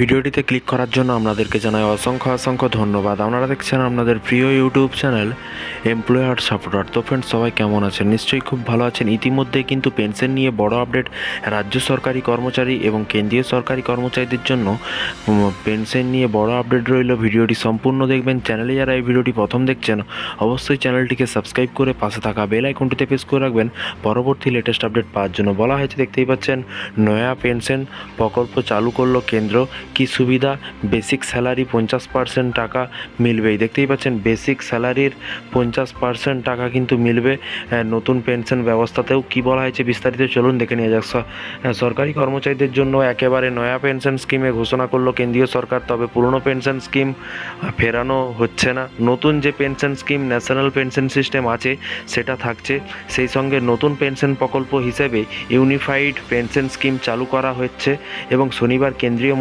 ভিডিওটিতে ক্লিক করার জন্য আপনাদেরকে জানাই অসংখ্য অসংখ্য ধন্যবাদ। আপনারা দেখছেন আপনাদের প্রিয় ইউটিউব চ্যানেল এমপ্লয়ার সাপোর্টার তো ফ্রেন্ডস সবাই কেমন আছেন? নিশ্চয়ই খুব ভালো আছেন। ইতিমধ্যে কিন্তু পেনশন নিয়ে বড় আপডেট রাজ্য সরকারি কর্মচারী এবং কেন্দ্রীয় সরকারি কর্মচারীদের জন্য পেনশন নিয়ে বড় আপডেট রইল। ভিডিওটি সম্পূর্ণ দেখবেন। চ্যানেলে যারা এই ভিডিওটি প্রথম দেখছেন, অবশ্যই চ্যানেলটিকে সাবস্ক্রাইব করে পাশে থাকা বেল আইকনটিতে প্রেস করে রাখবেন। পরবর্তী লেটেস্ট আপডেট পাওয়ার জন্য বলা হয়েছে, দেখতেই পাচ্ছেন, নয়া পেনশন প্রকল্প চালু করল কেন্দ্র কি সুবিধা? বেসিক স্যালারি পঞ্চাশ পার্সেন্ট টাকা মিলবেই দেখতেই পাচ্ছেন বেসিক স্যালারির পঞ্চাশ পার্সেন্ট টাকা কিন্তু মিলবে। নতুন পেনশন ব্যবস্থাতেও কি বলা হয়েছে বিস্তারিত চলুন দেখে নিয়ে যাক। সরকারি কর্মচারীদের জন্য একেবারে নয়া পেনশন স্কিমে ঘোষণা করল কেন্দ্রীয় সরকার, তবে পুরনো পেনশন স্কিম ফেরানো হচ্ছে না। নতুন যে pension scheme national pension system আছে, সেটা থাকছে। সেই সঙ্গে নতুন পেনশন প্রকল্প হিসেবে ইউনিফাইড পেনশন স্কিম চালু করা হচ্ছে এবং শনিবার কেন্দ্রীয়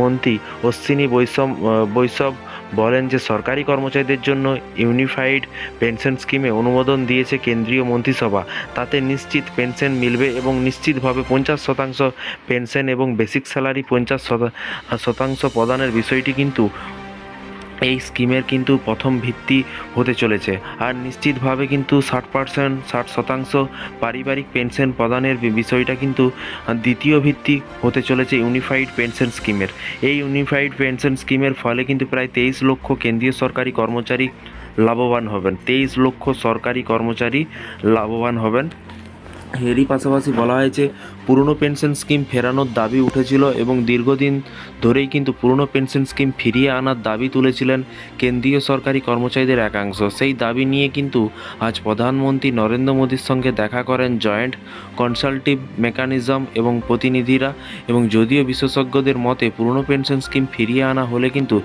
মন্ত্রী অশ্বিনী বৈষম বৈষব বলেন যে সরকারি কর্মচারীদের জন্য ইউনিফাইড পেনশন স্কিমে অনুমোদন দিয়েছে কেন্দ্রীয় মন্ত্রিসভা। তাতে নিশ্চিত পেনশন মিলবে এবং নিশ্চিতভাবে পঞ্চাশ শতাংশ পেনশন এবং বেসিক স্যালারি পঞ্চাশ শতাংশ প্রদানের বিষয়টি কিন্তু এই স্কিমের কিন্তু প্রথম ভিত্তি হতে চলেছে। আর নিশ্চিতভাবে কিন্তু ষাট পার্সেন্ট ষাট শতাংশ পারিবারিক পেনশন প্রদানের বিষয়টা কিন্তু দ্বিতীয় ভিত্তি হতে চলেছে ইউনিফাইড পেনশন স্কিমের। এই ইউনিফাইড পেনশন স্কিমের ফলে কিন্তু প্রায় তেইশ লক্ষ কেন্দ্রীয় সরকারি কর্মচারী লাভবান হবেন। তেইশ লক্ষ সরকারি কর্মচারী লাভবান হবেন। এরই পাশাপাশি বলা হয়েছে, পুরনো পেনশন স্কিম ফেরানোর দাবি উঠেছিল এবং দীর্ঘদিন ধরেই কিন্তু পুরনো পেনশন স্কিম ফিরিয়ে আনার দাবি তুলেছিলেন কেন্দ্রীয় সরকারি কর্মচারীদের একাংশ। সেই দাবি নিয়ে কিন্তু আজ প্রধানমন্ত্রী নরেন্দ্র মোদীর সঙ্গে দেখা করেন জয়েন্ট কনসালটিভ মেকানিজম এবং প্রতিনিধিরা এবং যদিও বিশেষজ্ঞদের মতে পুরনো পেনশন স্কিম ফিরিয়ে আনা হলে কিন্তু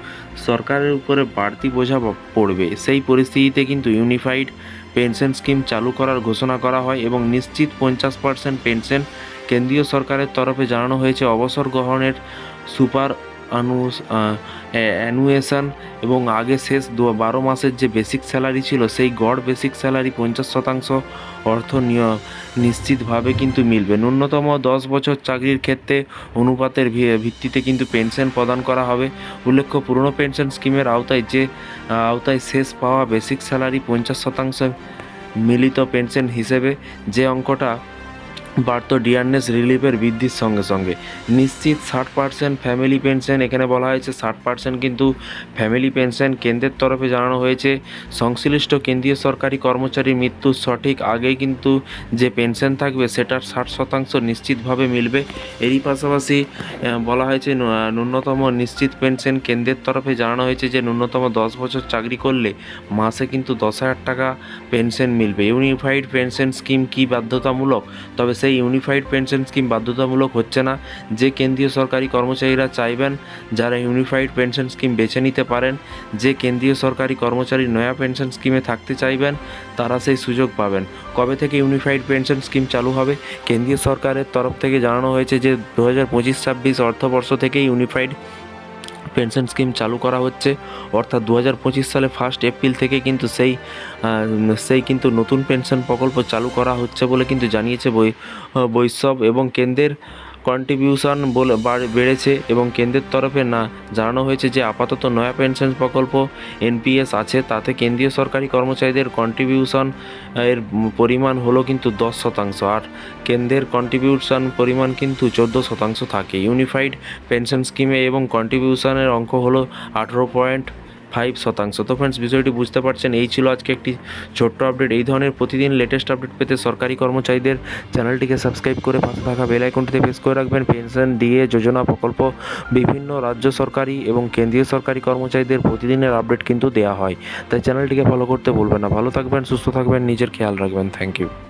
সরকারের উপরে বাড়তি বোঝা পড়বে। সেই পরিস্থিতিতে কিন্তু ইউনিফাইড পেনশন স্কিম চালু করার ঘোষণা করা হয় এবং নিশ্চিত পঞ্চাশ পার্সেন্ট পেনশন কেন্দ্রীয় সরকারের তরফে জানানো হয়েছে। অবসর গ্রহণের সুপার আনু অ্যানুয়েশন এবং আগে শেষ দু, বারো মাসের যে বেসিক স্যালারি ছিল, সেই গড় বেসিক স্যালারি পঞ্চাশ শতাংশ অর্থ নিশ্চিতভাবে কিন্তু মিলবে। ন্যূনতম দশ বছর চাকরির ক্ষেত্রে অনুপাতের ভিত্তিতে কিন্তু পেনশন প্রদান করা হবে। উল্লেখ্য, পুরনো পেনশন স্কিমের আওতায় যে আওতায় শেষ পাওয়া বেসিক স্যালারি পঞ্চাশ শতাংশ মিলিত পেনশন হিসেবে যে অঙ্কটা বাড়ত ডিয়ারনেস রিলিফের বৃদ্ধির সঙ্গে সঙ্গে। নিশ্চিত ষাট পার্সেন্ট ফ্যামিলি পেনশন এখানে বলা হয়েছে ষাট পার্সেন্ট কিন্তু ফ্যামিলি পেনশন কেন্দ্রের তরফে জানানো হয়েছে। সংশ্লিষ্ট কেন্দ্রীয় সরকারি কর্মচারীর মৃত্যুর সঠিক আগেই কিন্তু যে পেনশন থাকবে, সেটার ষাট শতাংশ নিশ্চিতভাবে মিলবে। এরই পাশাপাশি বলা হয়েছে ন্যূনতম নিশ্চিত পেনশন কেন্দ্রের তরফে জানানো হয়েছে যে, ন্যূনতম দশ বছর চাকরি করলে মাসে কিন্তু দশ হাজার টাকা পেনশন মিলবে। ইউনিফাইড পেনশন স্কিম কি বাধ্যতামূলক? তবে সেই ইউনিফাইড পেনশন স্কিম বাধ্যতামূলক হচ্ছে না। যে কেন্দ্রীয় সরকারি কর্মচারীরা চাইবেন যারা ইউনিফাইড পেনশন স্কিম বেছে নিতে পারেন, যে কেন্দ্রীয় সরকারি কর্মচারী নয়া পেনশন স্কিমে থাকতে চাইবেন, তারা সেই সুযোগ পাবেন। কবে থেকে ইউনিফাইড পেনশন স্কিম চালু হবে? কেন্দ্রীয় সরকারের তরফ থেকে জানানো হয়েছে যে, দু হাজার পঁচিশ ছাব্বিশ অর্থবর্ষ থেকে ইউনিফাইড পেনশন স্কিম চালু করা হচ্ছে। অর্থাৎ দু হাজার পঁচিশ সালে ফার্স্ট এপ্রিল থেকে কিন্তু সেই সেই কিন্তু নতুন পেনশন প্রকল্প চালু করা হচ্ছে বলে কিন্তু জানিয়েছে বৈ বৈষব এবং কেন্দ্রের কন্ট্রিবিউশন বেড়েছে এবং কেন্দ্রের তরফে না জানানো হয়েছে যে আপাতত নয়া পেনশন প্রকল্প এনপিএস আছে, তাতে কেন্দ্রীয় সরকারি কর্মচারীদের কন্ট্রিবিউশন এর পরিমাণ হলো কিন্তু দশ শতাংশ আর কেন্দ্রের কন্ট্রিবিউশন পরিমাণ কিন্তু চোদ্দ শতাংশ থাকে। ইউনিফাইড পেনশন স্কিমে এবং কন্ট্রিবিউশনের অঙ্ক হলো আঠেরো পয়েন্ট ফাইভ শতাংশ। তো ফ্রেন্ডস বিষয়টি বুঝতে পারছেন, এই ছিল আজকে একটি ছোট্ট আপডেট এই ধরনের প্রতিদিন লেটেস্ট আপডেট পেতে সরকারি কর্মচারীদের চ্যানেলটিকে সাবস্ক্রাইব করে পাশে থাকা বেল আইকনটিতে প্রেস করে রাখবেন। পেনশন ডিএ যোজনা প্রকল্প, বিভিন্ন রাজ্য সরকারি এবং কেন্দ্রীয় সরকারি কর্মচারীদের প্রতিদিনের আপডেট কিন্তু দেওয়া হয়। তাই চ্যানেলটিকে ফলো করতে ভুলবেন না। ভালো থাকবেন, সুস্থ থাকবেন, নিজের খেয়াল রাখবেন। Thank you